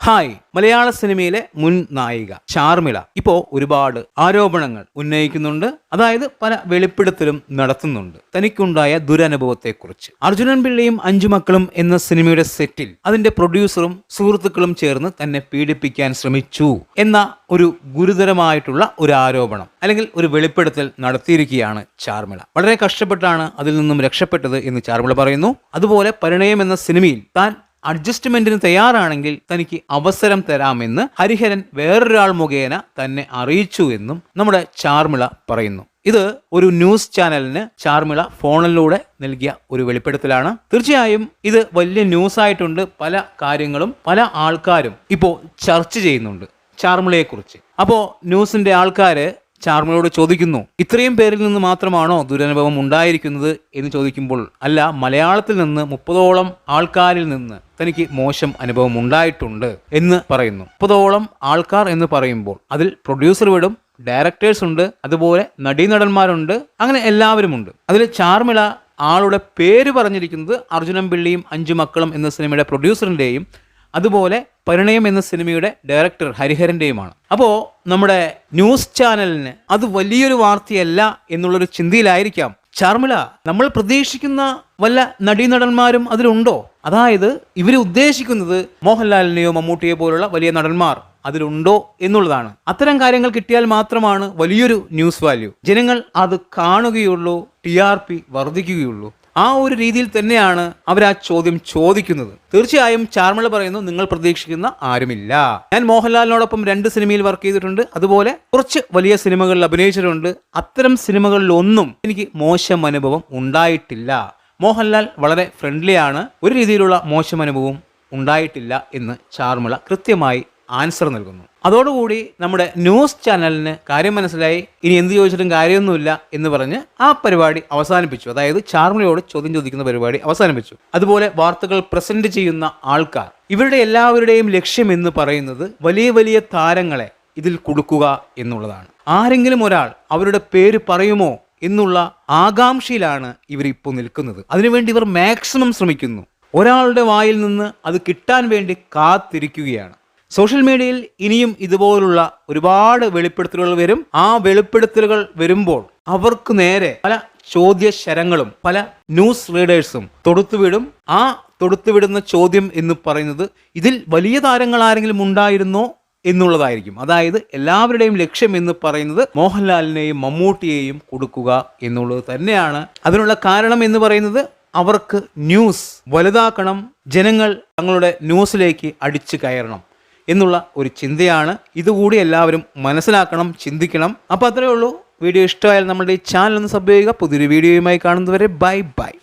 Hi മലയാള സിനിമയിലെ മുൻ നായിക ചാർമിള ഇപ്പോ ഒരുപാട് ആരോപണങ്ങൾ ഉന്നയിക്കുന്നുണ്ട്. അതായത് പല വെളിപ്പെടുത്തലും നടത്തുന്നുണ്ട്. തനിക്കുണ്ടായ ദുരനുഭവത്തെക്കുറിച്ച്. അർജുനൻ പിള്ളയും അഞ്ചു മക്കളും എന്ന സിനിമയുടെ സെറ്റിൽ അതിന്റെ പ്രൊഡ്യൂസറും സുഹൃത്തുക്കളും ചേർന്ന് തന്നെ പീഡിപ്പിക്കാൻ ശ്രമിച്ചു എന്ന ഒരു ഗുരുതരമായിട്ടുള്ള ഒരു ആരോപണം അല്ലെങ്കിൽ ഒരു വെളിപ്പെടുത്തൽ നടത്തിയിരിക്കുകയാണ് ചാർമിള വളരെ കഷ്ടപ്പെട്ടാണ് അതിൽ നിന്നും രക്ഷപ്പെട്ടത് എന്ന് ചാർമിള പറയുന്നു. അതുപോലെ പരിണയം എന്ന സിനിമയിൽ താൻ അഡ്ജസ്റ്റ്മെന്റിന് തയ്യാറാണെങ്കിൽ തനിക്ക് അവസരം തരാമെന്ന് ഹരിഹരൻ വേറൊരാൾ മുഖേന തന്നെ അറിയിച്ചു എന്നും നമ്മുടെ ചാർമിള പറയുന്നു. ഇത് ഒരു ന്യൂസ് ചാനലിന് ചാർമിള ഫോണിലൂടെ നൽകിയ ഒരു വെളിപ്പെടുത്തലാണ്. തീർച്ചയായും ഇത് വലിയ ന്യൂസ് ആയിട്ടുണ്ട് പല കാര്യങ്ങളും പല ആൾക്കാരും ഇപ്പോൾ ചർച്ച ചെയ്യുന്നുണ്ട് ചാർമിളയെക്കുറിച്ച്. അപ്പോൾ ന്യൂസിന്റെ ആൾക്കാര് ചാർമിളയോട് ചോദിക്കുന്നു ഇത്രയും പേരിൽ നിന്ന് മാത്രമാണോ ദുരനുഭവം ഉണ്ടായിരിക്കുന്നത്? എന്ന് ചോദിക്കുമ്പോൾ അല്ല മലയാളത്തിൽ നിന്ന് മുപ്പതോളം ആൾക്കാരിൽ നിന്ന് തനിക്ക് മോശം അനുഭവം ഉണ്ടായിട്ടുണ്ട് എന്ന് പറയുന്നു. മുപ്പതോളം ആൾക്കാർ എന്ന് പറയുമ്പോൾ അതിൽ പ്രൊഡ്യൂസർ വിടും ഡയറക്ടേഴ്സ് ഉണ്ട് അതുപോലെ നടീനടന്മാരുണ്ട് അങ്ങനെ എല്ലാവരുമുണ്ട്. അതിൽ ചാർമിള ആളുടെ പേര് പറഞ്ഞിരിക്കുന്നത് അർജുനൻ പിള്ളിയും അഞ്ചു മക്കളും എന്ന സിനിമയുടെ പ്രൊഡ്യൂസറിന്റെയും അതുപോലെ പരിണയം എന്ന സിനിമയുടെ ഡയറക്ടർ ഹരിഹരന്റെയുമാണ് അപ്പോൾ നമ്മുടെ ന്യൂസ് ചാനലിന് അത് വലിയൊരു വാർത്തയല്ല എന്നുള്ളൊരു ചിന്തയിലായിരിക്കാം. ചാർമിള നമ്മൾ പ്രതീക്ഷിക്കുന്ന വല്ല നടീനടന്മാരും അതിലുണ്ടോ? അതായത് ഇവർ ഉദ്ദേശിക്കുന്നത് മോഹൻലാലിനെയോ മമ്മൂട്ടിയെ പോലുള്ള വലിയ നടന്മാർ അതിലുണ്ടോ എന്നുള്ളതാണ്. അത്തരം കാര്യങ്ങൾ കിട്ടിയാൽ മാത്രമാണ് വലിയൊരു ന്യൂസ് വാല്യൂ. ജനങ്ങൾ അത് കാണുകയുള്ളൂ ടി ആർ പി വർദ്ധിക്കുകയുള്ളൂ. ആ ഒരു രീതിയിൽ തന്നെയാണ് അവർ ആ ചോദ്യം ചോദിക്കുന്നത്. തീർച്ചയായും ചാർമിള പറയുന്നു നിങ്ങൾ പ്രതീക്ഷിക്കുന്ന ആരുമില്ല. ഞാൻ മോഹൻലാലിനോടൊപ്പം രണ്ട് സിനിമയിൽ വർക്ക് ചെയ്തിട്ടുണ്ട്. അതുപോലെ കുറച്ച് വലിയ സിനിമകളിൽ അഭിനയിച്ചിട്ടുണ്ട്. അത്തരം സിനിമകളിലൊന്നും എനിക്ക് മോശം അനുഭവം ഉണ്ടായിട്ടില്ല. മോഹൻലാൽ വളരെ ഫ്രണ്ട്ലി ആണ്. ഒരു രീതിയിലുള്ള മോശം അനുഭവം ഉണ്ടായിട്ടില്ല എന്ന് ചാർമിള കൃത്യമായി ആൻസർ നൽകുന്നു. അതോടുകൂടി നമ്മുടെ ന്യൂസ് ചാനലിന് കാര്യം മനസ്സിലായി. ഇനി എന്ത് ചോദിച്ചിട്ടും കാര്യമൊന്നുമില്ല എന്ന് പറഞ്ഞ് ആ പരിപാടി അവസാനിപ്പിച്ചു. അതായത് ചാർമിളയോട് ചോദ്യം ചോദിക്കുന്ന പരിപാടി അവസാനിപ്പിച്ചു. അതുപോലെ വാർത്തകൾ പ്രസന്റ് ചെയ്യുന്ന ആൾക്കാർ. ഇവരുടെ എല്ലാവരുടെയും ലക്ഷ്യം എന്ന് പറയുന്നത് വലിയ വലിയ താരങ്ങളെ ഇതിൽ കൊടുക്കുക എന്നുള്ളതാണ്. ആരെങ്കിലും ഒരാൾ അവരുടെ പേര് പറയുമോ എന്നുള്ള ആകാംക്ഷയിലാണ് ഇവർ ഇപ്പോൾ നിൽക്കുന്നത്. അതിനുവേണ്ടി ഇവർ മാക്സിമം ശ്രമിക്കുന്നു. ഒരാളുടെ വായിൽ നിന്ന് അത് കിട്ടാൻ വേണ്ടി കാത്തിരിക്കുകയാണ്. സോഷ്യൽ മീഡിയയിൽ ഇനിയും ഇതുപോലുള്ള ഒരുപാട് വെളിപ്പെടുത്തലുകൾ വരും. ആ വെളിപ്പെടുത്തലുകൾ വരുമ്പോൾ അവർക്ക് നേരെ പല ചോദ്യശരങ്ങളും പല ന്യൂസ് റീഡേഴ്സും തൊടുത്തുവിടും. ആ തൊടുത്തുവിടുന്ന ചോദ്യം എന്ന് പറയുന്നത് ഇതിൽ വലിയ താരങ്ങൾ ആരെങ്കിലും ഉണ്ടായിരുന്നോ എന്നുള്ളതായിരിക്കും. അതായത് എല്ലാവരുടെയും ലക്ഷ്യം എന്ന് പറയുന്നത് മോഹൻലാലിനെയും മമ്മൂട്ടിയെയും കൊടുക്കുക എന്നുള്ളത് തന്നെയാണ്. അതിനുള്ള കാരണം എന്ന് പറയുന്നത് അവർക്ക് ന്യൂസ് വലുതാക്കണം ജനങ്ങൾ തങ്ങളുടെ ന്യൂസിലേക്ക് അടിച്ചു കയറണം. എന്നുള്ള ഒരു ചിന്തയാണ്. ഇതുകൂടി എല്ലാവരും മനസ്സിലാക്കണം ചിന്തിക്കണം. അപ്പോൾ അത്രയേ ഉള്ളൂ. വീഡിയോ ഇഷ്ടമായാൽ നമ്മുടെ ഈ ചാനൽ ഒന്ന് സബ് ചെയ്യുക. പുതിയൊരു വീഡിയോയുമായി കാണുന്നതുവരെ ബൈ ബൈ.